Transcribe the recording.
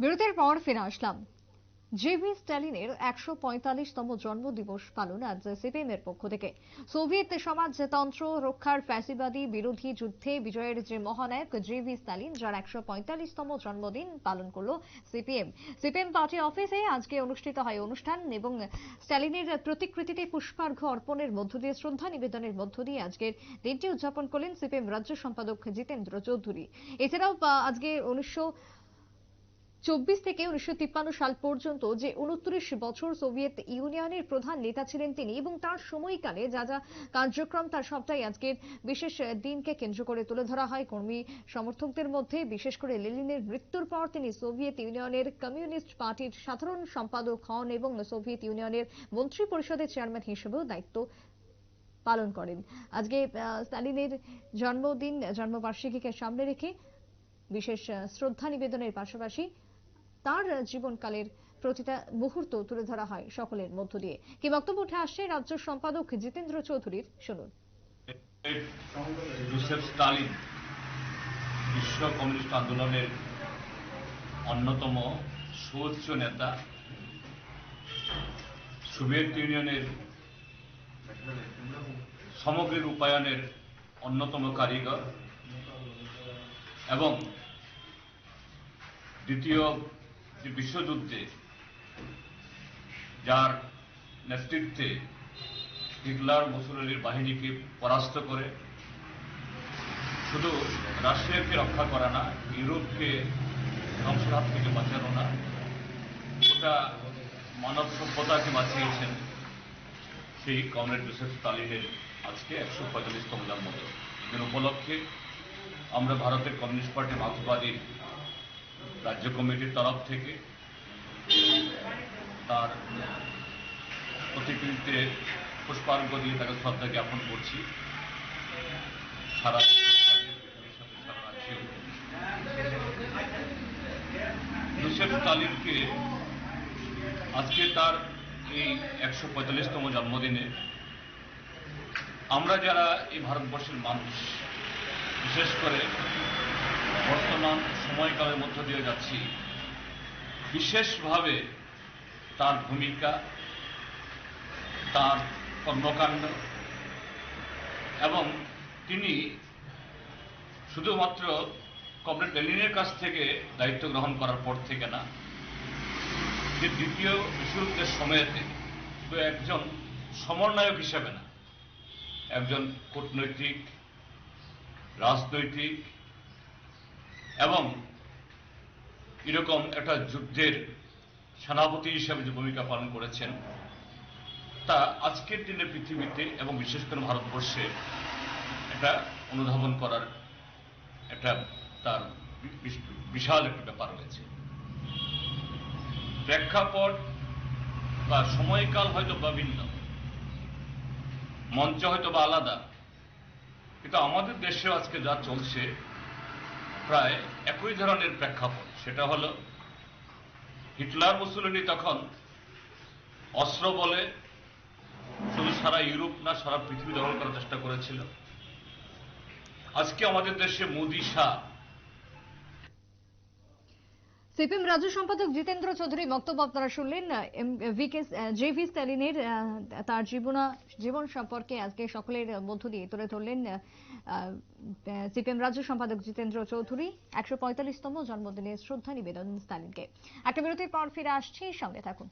বিরতির পর ফিরে আসলাম। জেভি স্ট্যালিনের একশো পঁয়তাল্লিশতম জন্মদিবস পালন আজ সিপিএম এর পক্ষ থেকে। সোভিয়েত সমাজতন্ত্র রক্ষার ফ্যাসিবাদী বিরোধী যুদ্ধে বিজয়ের যে মহানায়ক জেভি স্ট্যালিন, যার একশো পঁয়তাল্লিশতম জন্মদিন পালন করল সিপিএম। সিপিএম পার্টি অফিসে আজকে অনুষ্ঠিত হয় অনুষ্ঠান এবং স্ট্যালিনের প্রতিকৃতিতে পুষ্পার্ঘ অর্পণের মধ্য দিয়ে, শ্রদ্ধা নিবেদনের মধ্য দিয়ে আজকের দিনটি উদযাপন করলেন সিপিএম রাজ্য সম্পাদক জিতেন্দ্র চৌধুরী। এছাড়াও আজকে উনিশশো চব্বিশ থেকে উনিশশো সাল পর্যন্ত যে উনত্রিশ বছর সোভিয়েত ইউনিয়নের প্রধান নেতা ছিলেন তিনি এবং তার সময়কালে যা যা কার্যক্রম, তার সবটাই আজকের বিশেষ দিনকে কেন্দ্র করে তুলে ধরা হয়। কর্মী সমর্থকদের মধ্যে বিশেষ করে লেনিনের মৃত্যুর পর তিনি সোভিয়েত ইউনিয়নের কমিউনিস্ট পার্টির সাধারণ সম্পাদক হন এবং সোভিয়েত ইউনিয়নের মন্ত্রী পরিষদের চেয়ারম্যান হিসেবেও দায়িত্ব পালন করেন। আজকে স্টালিনের জন্মদিন, জন্মবার্ষিকীকে সামনে রেখে বিশেষ শ্রদ্ধা নিবেদনের পাশাপাশি তার জীবনকালের প্রতিটা মুহূর্ত তুলে ধরা হয় সকলের মধ্য দিয়ে। কি বক্তব্য উঠে আসছে রাজ্য সম্পাদক জিতেন্দ্র চৌধুরীর, শুনুন। জোসেফ স্টালিন বিশ্ব কমিউনিস্ট আন্দোলনের অন্যতম সুউচ্চ নেতা, সোভিয়েত ইউনিয়নের সমগ্র রূপায়ণের অন্যতম কারিগর এবং দ্বিতীয় যে বিশ্বযুদ্ধে, যার নেতৃত্বে হিটলার মুসলিনের বাহিনীকে পরাস্ত করে, শুধু রাশিয়াকে রক্ষা করা না, ইউরোপকে ধ্বংসের হাত থেকে বাঁচানো না, গোটা মানব সভ্যতাকে বাঁচিয়েছেন সেই কমরেড জোসেফ স্টালিনের আজকে একশো পঁয়তাল্লিশতম জন্মদিন। উপলক্ষে আমরা ভারতের কমিউনিস্ট পার্টি মার্ক্সবাদী রাজ্য কমিটির তরফ থেকে তার প্রতিকৃতিতে পুষ্পার্ঘ দিয়ে তাকে শ্রদ্ধা জ্ঞাপন করছি। সারা জোসেফ স্টালিনকে আজকে তার এই একশো পঁয়তাল্লিশতম জন্মদিনে আমরা যারা এই ভারতবর্ষের মানুষ, বিশেষ করে বর্তমান সময়কালের মধ্য দিয়ে যাচ্ছি। বিশেষভাবে তার ভূমিকা, তার কর্মকাণ্ড এবং তিনি শুধুমাত্র কমরেড লেনিনের কাছ থেকে দায়িত্ব গ্রহণ করার পর থেকে না, যে দ্বিতীয় বিশ্বযুদ্ধের সময়তে শুধু একজন সমন্বয়ক হিসেবে না, একজন কূটনৈতিক, রাজনৈতিক এবং এরকম একটা যুদ্ধের সেনাপতি হিসেবে যে ভূমিকা পালন করেছেন, তা আজকের দিনে পৃথিবীতে এবং বিশেষ করে ভারতবর্ষে একটা অনুধাবন করার একটা তার বিশাল একটা ব্যাপার রয়েছে। প্রেক্ষাপট বা সময়কাল হয়তো বা ভিন্ন, মঞ্চ হয়তো বা আলাদা, কিন্তু আমাদের দেশে আজকে যা চলছে প্রায় একই ধরনের প্রেক্ষাপট। সেটা হলো, হিটলার মুসলিনি তখন অস্ত্র বলে শুধু সারা ইউরোপ না, সারা পৃথিবী দখল করার চেষ্টা করেছিল। আজকে আমাদের দেশে মোদি শাহ সিপিএম রাজ্য সম্পাদক জিতেন্দ্র চৌধুরী বক্তব্য আপনারা শুনলেন। ভিকে, জেভি স্ট্যালিনের তার জীবনা, জীবন সম্পর্কে আজকে সকলের মধ্য দিয়ে তুলে ধরলেন সিপিএম রাজ্য সম্পাদক জিতেন্দ্র চৌধুরী, একশো পঁয়তাল্লিশতম জন্মদিনে শ্রদ্ধা নিবেদন স্টালিনকে একটা বিরতির পর ফিরে আসছি, সঙ্গে থাকুন।